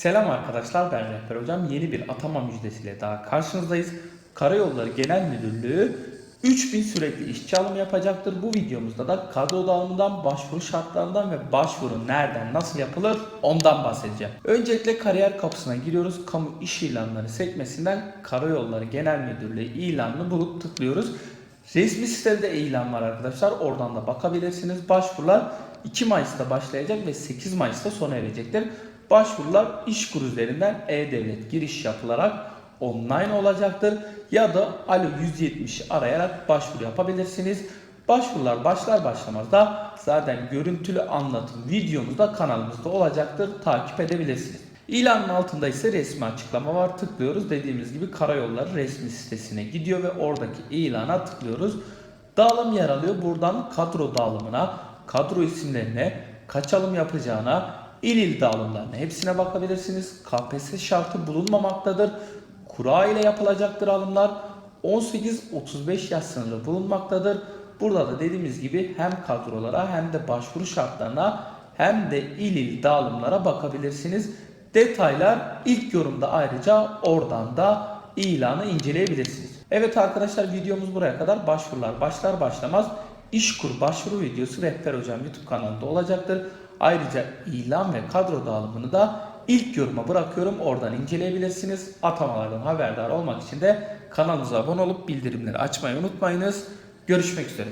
Selam arkadaşlar ben Rehber Hocam. Yeni bir atama müjdesiyle daha karşınızdayız. Karayolları Genel Müdürlüğü 3000 sürekli işçi alımı yapacaktır. Bu videomuzda da kadro dağılımından, başvuru şartlarından ve başvuru nereden, nasıl yapılır ondan bahsedeceğim. Öncelikle kariyer kapısına giriyoruz. Kamu iş ilanları sekmesinden Karayolları Genel Müdürlüğü ilanını bulup tıklıyoruz. Resmi sitede ilan var arkadaşlar. Oradan da bakabilirsiniz. Başvurular 2 Mayıs'ta başlayacak ve 8 Mayıs'ta sona erecektir. Başvurular İşkur üzerinden e-devlet giriş yapılarak online olacaktır. Ya da Alo 170'i arayarak başvuru yapabilirsiniz. Başvurular başlar başlamaz da zaten görüntülü anlatım videomuz da kanalımızda olacaktır. Takip edebilirsiniz. İlanın altında ise resmi açıklama var. Tıklıyoruz. Dediğimiz gibi Karayolları resmi sitesine gidiyor ve oradaki ilana tıklıyoruz. Dağılım yer alıyor. Buradan kadro dağılımına, kadro isimlerine, kaç alım yapacağına, il il dağılımlarına hepsine bakabilirsiniz. KPSS şartı bulunmamaktadır. Kura ile yapılacaktır alımlar. 18-35 yaş sınırı bulunmaktadır. Burada da dediğimiz gibi hem kadrolara hem de başvuru şartlarına hem de il il dağılımlara bakabilirsiniz. Detaylar ilk yorumda ayrıca oradan da ilanı inceleyebilirsiniz. Evet arkadaşlar videomuz buraya kadar başvurular başlar başlamaz İşkur başvuru videosu Rehber Hocam YouTube kanalında olacaktır. Ayrıca ilan ve kadro dağılımını da ilk yoruma bırakıyorum. Oradan inceleyebilirsiniz. Atamalardan haberdar olmak için de kanalımıza abone olup bildirimleri açmayı unutmayınız. Görüşmek üzere.